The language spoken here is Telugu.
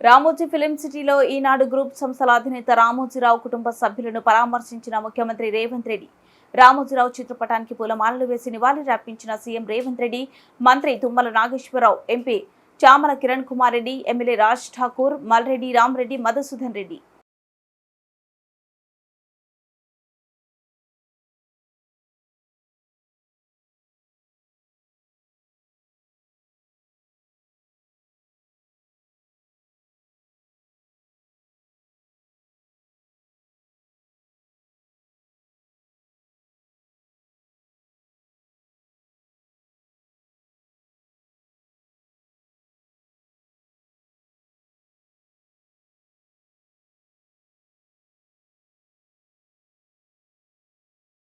రామోజీ ఫిలిం సిటీలో ఈనాడు గ్రూప్ సంస్థల అధినేత రామోజీరావు కుటుంబ సభ్యులను పరామర్శించిన ముఖ్యమంత్రి రేవంత్ రెడ్డి. రామోజీరావు చిత్రపటానికి పూలమాలలు వేసి నివాళులర్పించిన సీఎం రేవంత్ రెడ్డి మంత్రి తుమ్మల నాగేశ్వరరావు ఎంపీ చామల కిరణ్ కుమార్ రెడ్డి ఎమ్మెల్యే రాజ్ ఠాకూర్ మల్రెడ్డి రామరెడ్డి మధుసూదన్ రెడ్డి.